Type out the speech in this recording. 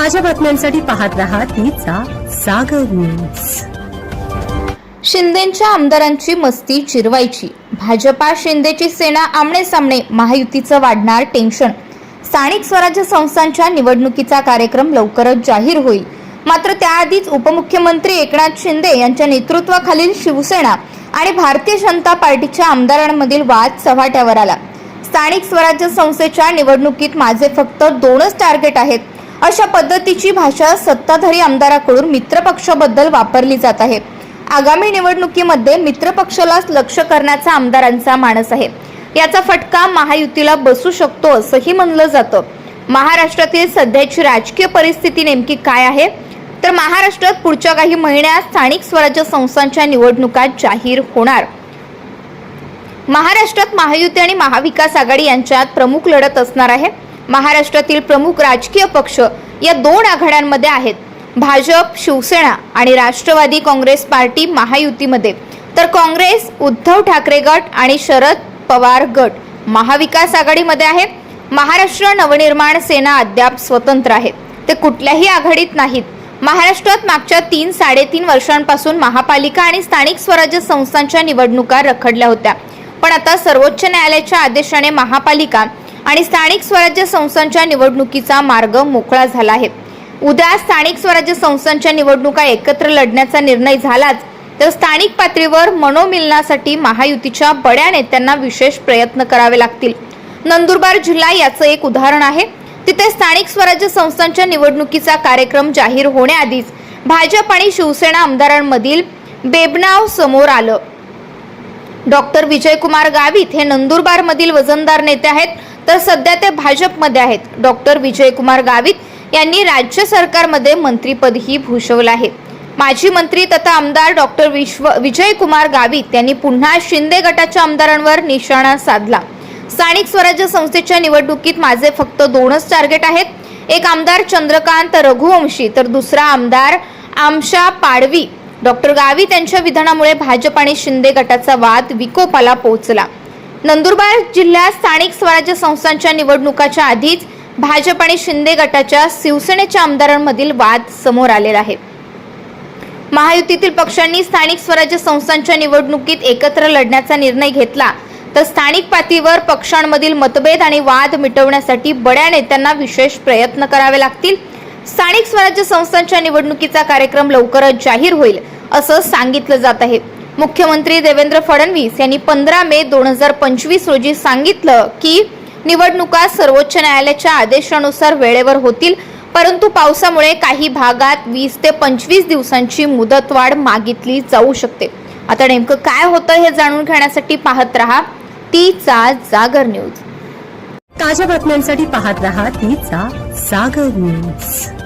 ताज्या बातम्यांसाठी पाहत राहा तीचा सागर न्यूज शिंदेच्या आमदारांची मस्ती चिरवायची भाजपा शिंदेची सेना आमने सामने महायुतीचं वाढणार टेन्शन स्थानिक स्वराज्य संस्थांच्या निवडणुकीचा कार्यक्रम लवकरच जाहीर होईल. मात्र त्याआधीच उपमुख्यमंत्री एकनाथ शिंदे यांच्या नेतृत्वाखालील शिवसेना आणि भारतीय जनता पार्टीच्या आमदारांमधील वाद चव्हाट्यावर आला. स्थानिक स्वराज्य संस्थेच्या निवडणुकीत माझे फक्त दोनच टार्गेट आहेत. अशा पद्धतीची भाषा सत्ताधारी आमदाराकडून मित्रपक्षाबद्दल वापरली जात आहे. आगामी निवडणुकीमध्ये मित्रपक्षालाच लक्ष करण्याचा आमदारांचा मानस आहे. याचा फटका महायुतीला बसू शकतो असंही म्हणलं जातं. महाराष्ट्रातील सध्याची राजकीय परिस्थिती नेमकी काय आहे? तर महाराष्ट्रात पुढच्या काही महिन्यात स्थानिक स्वराज्य संस्थांच्या निवडणुका जाहीर होणार. महाराष्ट्रात महायुती आणि महाविकास आघाडी यांच्यात प्रमुख लढत असणार आहे. महाराष्ट्रातील प्रमुख राजकीय पक्ष या दोन आघाड्यांमध्ये आहेत. भाजप शिवसेना आणि राष्ट्रवादी काँग्रेस पार्टी महायुतीमध्ये. तर काँग्रेस उद्धव ठाकरे गट आणि शरद पवार गट महाविकास आघाडीमध्ये आहे. महाराष्ट्र नवनिर्माण सेना अद्याप स्वतंत्र आहे. ते कुठल्याही आघाडीत नाहीत. महाराष्ट्रात मागच्या तीन साडेतीन वर्षांपासून महापालिका आणि स्थानिक स्वराज्य संस्थांच्या निवडणुका रखडल्या होत्या. पण आता सर्वोच्च न्यायालयाच्या आदेशाने महापालिका आणि स्थानिक स्वराज्य संस्थांच्या निवडणुकीचा मार्ग मोकळा झाला आहे. उद्या स्थानिक स्वराज्य संस्थांच्या निवडणुका एकत्र लढण्याचा निर्णय झालाच तर स्थानिक पातळीवर मनोमिलनासाठी महायुतीच्या बड्या नेत्यांना विशेष प्रयत्न करावे लागतील. नंदुरबार जिल्हा याचं एक उदाहरण आहे. तिथे स्थानिक स्वराज्य संस्थांच्या निवडणुकीचा कार्यक्रम जाहीर होण्याआधीच भाजप आणि शिवसेना आमदारांमधील बेबनाव समोर आलं. डॉक्टर विजयकुमार गावित हे नंदुरबारमधील वजनदार नेते आहेत. तर सध्या ते भाजपमध्ये आहेत. डॉक्टर विजयकुमार गावित यांनी राज्य सरकारमध्ये मंत्रीपदही भूषवलं आहे. माजी मंत्री तथा आमदार डॉक्टर विश्व विजयकुमार गावित यांनी पुन्हा शिंदे गटाच्या आमदारांवर निशाणा साधला. स्थानिक स्वराज्य संस्थेच्या निवडणुकीत माझे फक्त दोनच टार्गेट आहेत. एक आमदार चंद्रकांत रघुवंशी तर दुसरा आमदार आमशा पाडवी. डॉक्टर गावित यांच्या विधानामुळे भाजप आणि शिंदे गटाचा वाद विकोपाला पोहोचला. नंदुरबार जिल्ह्यात स्थानिक स्वराज्य संस्थांच्या निवडणुकाच्या आधीच भाजप आणि शिंदे गटाच्या शिवसेनेच्या आमदारांमधील वाद समोर आलेला आहे. महायुतीतील पक्षांनी स्थानिक स्वराज्य संस्थांच्या निवडणुकीत एकत्र लढण्याचा निर्णय घेतला तर स्थानिक पातळीवर पक्षांमधील मतभेद आणि वाद मिटवण्यासाठी बड्या नेत्यांना विशेष प्रयत्न करावे लागतील. स्थानिक स्वराज्य संस्थांच्या निवडणुकीचा कार्यक्रम लवकरच जाहीर होईल असं सांगितलं जात आहे. मुख्यमंत्री देवेंद्र फडणवीस यांनी पंधरा मे दोन हजार पंचवीस रोजी सांगितलं की निवडणुका सर्वोच्च न्यायालयाच्या आदेशानुसार वेळेवर होतील परंतु पावसामुळे काही भागात वीस ते पंचवीस दिवसांची मुदतवाढ मागितली जाऊ शकते. आता नेमकं काय होतं हे जाणून घेण्यासाठी पाहत रहा तीचा जागर न्यूज. ताज्या बातम्यांसाठी पाहत रहा तीचा सागर न्यूज.